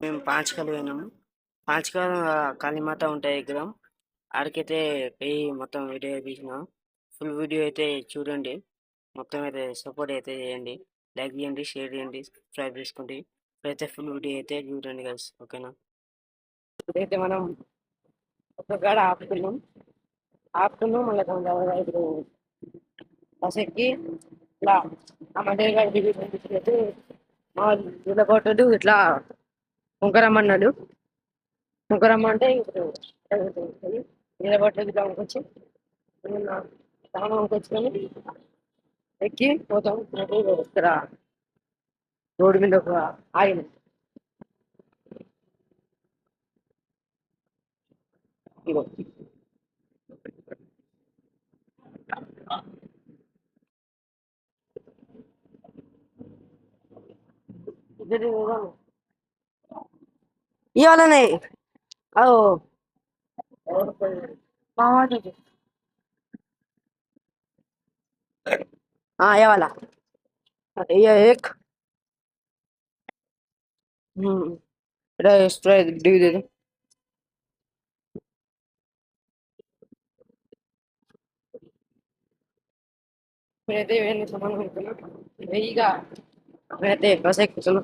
మేము పాంచకాలు పోయినాము. పాంచకాల కాళీమాత ఉంటాయి విగ్రహం ఆడికైతే పోయి మొత్తం వీడియో తీసినాం. ఫుల్ వీడియో అయితే చూడండి. మొత్తం అయితే సపోర్ట్ అయితే చేయండి. లైక్ చేయండి షేర్ చేయండి సబ్స్క్రైబ్ చేసుకోండి. ఇప్పుడైతే ఫుల్ వీడియో అయితే చూడండి కలిసి ఓకేనా? ఇప్పుడైతే మనం ఒక కాడ ఆపుతున్నాం ఆపుతున్నాం మళ్ళీ ఇప్పుడు బస్ ఎక్కి ఇట్లా ఆ మండలి గారి దిగి మా ఇట్లా ఉంకరమ్మన్నాడు ముగ్గురమ్మ అంటే ఇప్పుడు నిలబడ్డది ఇట్లా ఉంకొచ్చి సామాన్ ఎక్కి పోతాం. పోతే ఇక్కడ రోడ్డు మీద ఒక ఆయన ఇగో. ये वाला नहीं ओ मामा दीजिए हाँ ये वाला ये एक हम्म स्ट्राइक ड्यू दे दो मैं दे मैंने सामान भेज देना भेजेगा मैं दे बस एक चलो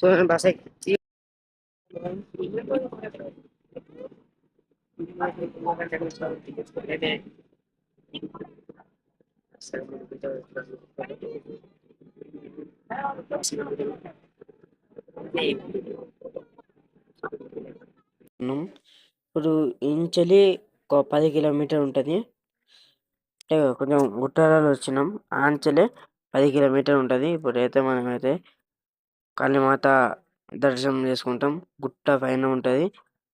చూడండి బస్ ఎక్కి ఇప్పుడు ఇంచలి ఒక పది కిలోమీటర్ ఉంటుంది. అంటే కొంచెం గుట్టాలలో వచ్చినాం. ఆంచలే పది కిలోమీటర్ ఉంటుంది. ఇప్పుడైతే మనమైతే కాళీమాత దర్శనం చేసుకుంటాం. గుట్ట పైన ఉంటుంది.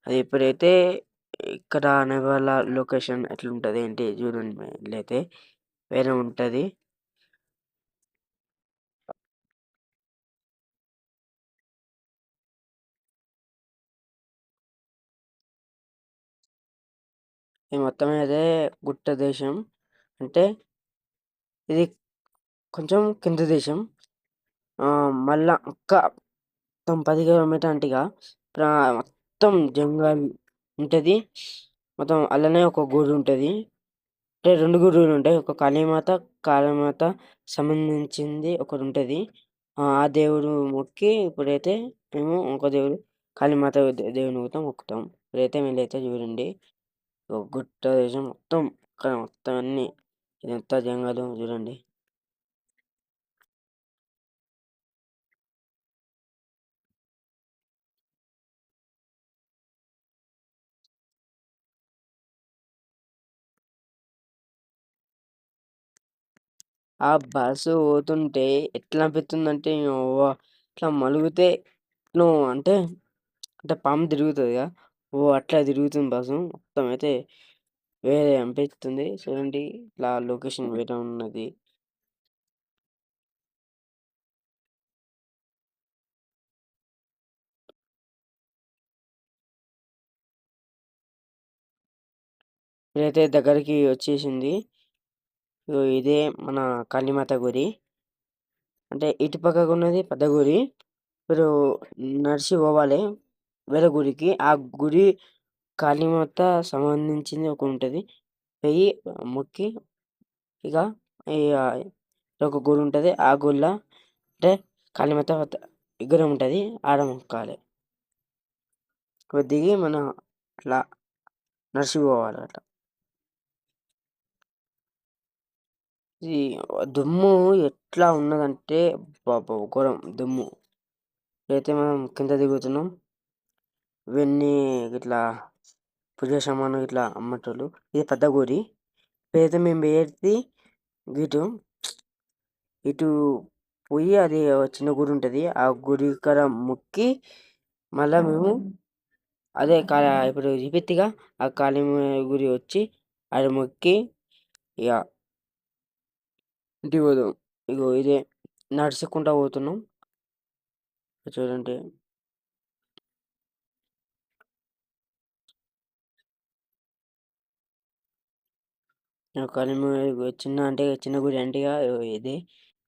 అది ఎప్పుడైతే ఇక్కడ నెవాల లొకేషన్ ఎట్లుంటది ఏంటి చూడండి అయితే వేరే ఉంటుంది. ఇది మొత్తం అయితే గుట్ట దేశం. అంటే ఇది కొంచెం కింద దేశం. మళ్ళా ఇంకా మొత్తం పది కిలోమీటర్ అంటే ఇక మొత్తం జంగల్ ఉంటుంది. మొత్తం అలానే ఒక గుడి ఉంటుంది. అంటే రెండు గుడులు ఉంటాయి. ఒక కాళీమాత కాళీమాత సంబంధించింది ఒకటి ఉంటుంది ఆ దేవుడు మొక్కి ఇప్పుడైతే మేము ఇంకో దేవుడు కాళీమాత దేవుని మొత్తం మొక్కుతాం. ఇప్పుడైతే వీళ్ళైతే చూడండి. ఒక గుట్ట దేశం మొత్తం ఇక్కడ మొత్తం అన్ని ఇదంతా జంగలు చూడండి. ఆ బస్సు పోతుంటే ఎట్లా అనిపిస్తుందంటే ఓ ఇట్లా మలుగుతే నువ్వు అంటే అంటే పాము తిరుగుతుంది కదా ఓ అట్లా తిరుగుతుంది బస్సు. మొత్తం అయితే వేరే అనిపిస్తుంది. చూడండి ఇట్లా లొకేషన్ వేరే ఉన్నది. ఇదైతే దగ్గరికి వచ్చేసింది. ఇదే మన కాళీమాత గుడి. అంటే ఇటు పక్కకు ఉన్నది పెద్ద గుడి. మీరు నడిచి పోవాలి వేరే గుడికి. ఆ గుడి కాళీమాత సంబంధించింది ఒక ఉంటుంది. పోయి మొక్కి ఇక ఒక గుడి ఉంటుంది. ఆ గుడిలో అంటే కాళీమాత విగ్రహం ఉంటుంది. ఆడ మొక్కాలి. దిగి మనం అట్లా నడిచిపోవాలి అట్లా ఇది దుమ్ము ఎట్లా ఉన్నదంటే బాబా ఘోరం దుమ్ము. అయితే మనం కింద దిగుతున్నాం. ఇవన్నీ ఇట్లా పూజ సామాను ఇట్లా అమ్మేటోళ్ళు. ఇది పెద్ద గుడి. ఇప్పుడైతే మేము పోయేది ఇటు. ఇటు పోయి అది చిన్న గుడి ఉంటుంది ఆ గుడి కాడ మొక్కి మళ్ళా మేము అదే కా ఇప్పుడు చూపిత్తిగా ఆ కాళీ గుడి వచ్చి అది మొక్కి ఇక ఇంటికి పోదాం. ఇగో ఇదే నడుచుకుంటా పోతున్నాం. చూడండి. చిన్న అంటే చిన్న గుడి అంటే ఇది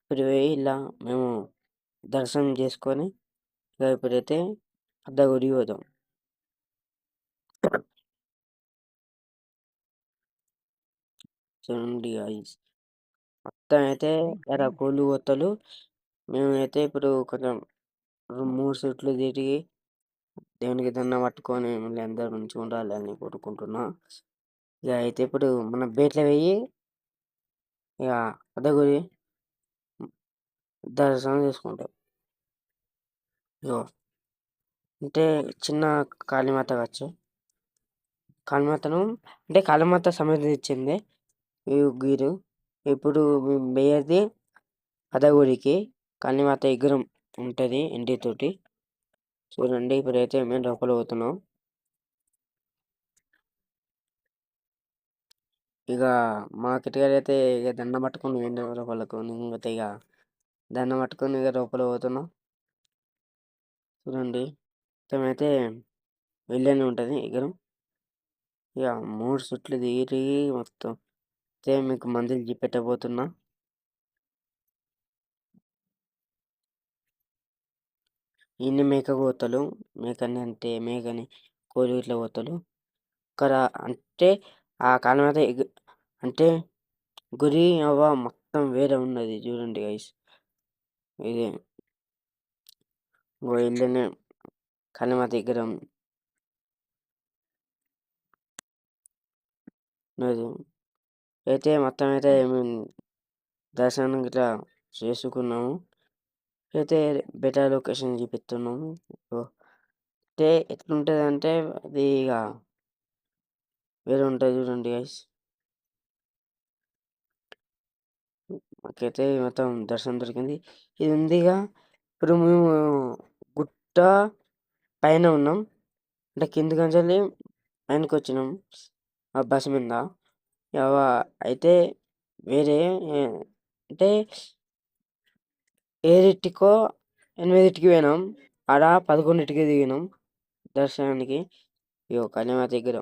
ఇప్పుడు పోయి ఇలా మేము దర్శనం చేసుకొని ఇక ఇప్పుడైతే అద్దగుడికి పోదాం చూడండి guys. మొత్తం అయితే కోళ్ళు కొత్తలు మేమైతే ఇప్పుడు కొంచెం మూడు చుట్లు తిరిగి దేవునికి దండం పట్టుకొని మళ్ళీ అందరూ మంచిగా ఉండాలని కోరుకుంటున్నా. ఇక అయితే ఇప్పుడు మన బేట్ల వెయ్యి ఇక అద్దగుడి దర్శనం చేసుకుంటాం. ఇగో అంటే చిన్న కాళీమాత కావచ్చు. కాళీమాతను అంటే కాళీమాత ఇచ్చింది ఈ గీరు ఇప్పుడు మేము అదగుడికి కానీ కాళీమాత విగ్రహం ఉంటుంది ఇంటితోటి చూడండి ఇప్పుడైతే మేము లోపల పోతున్నాం. ఇక మా కిటగారు అయితే ఇక దండం పట్టుకుని వెండి లోపలకు. అయితే ఇక దండం పట్టుకుని ఇక లోపల పోతున్నాం. చూడండి మొత్తమైతే వెళ్ళని ఉంటుంది విగ్రహం ఇక మూడు చుట్లు తిరిగి మొత్తం అయితే మీకు మందులు చూపెట్టబోతున్నా ఇన్ని మేక కోతలు మేకని అంటే మేకని కోడి ఇట్లా కోతలు. ఇక్కడ అంటే ఆ కాలం అయితే అంటే గురి అవ్వ మొత్తం వేరే ఉన్నది చూడండి గైస్ ఇది ఇంకో ఇల్లునే కాళీమాత విగ్రహం అయితే మొత్తం అయితే మేము దర్శనం ఇట్లా చేసుకున్నాము. అయితే బెటర్ లొకేషన్ చూపిస్తున్నాము. అయితే ఎట్లుంటుంది అంటే అది ఇక వేరే ఉంటుంది చూడండి గైస్ మాకైతే మొత్తం దర్శనం దొరికింది. ఇది ఉందిగా ఇప్పుడు మేము గుట్ట పైన ఉన్నాం. అంటే కింది కంచెల్లి పైనకి వచ్చినాం ఆ బస్ మీద. ఇక అయితే వేరే అంటే ఏడింటికో ఎనిమిదింటికి పోయినాం. ఆడ పదకొండింటికి దిగినాం దర్శనానికి. ఇగో కళ్యాణ దగ్గర.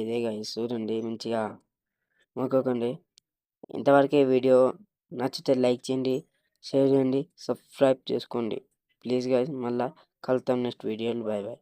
ఇదే guys చూడండి మంచిగా మొక్కకండి ఇంతవరకే వీడియో నచ్చితే లైక్ చేయండి షేర్ చేయండి సబ్స్క్రైబ్ చేసుకోండి. ప్లీజ్ గైస్ మళ్ళీ కలుద్దాం నెక్స్ట్ వీడియోలు. Bye bye.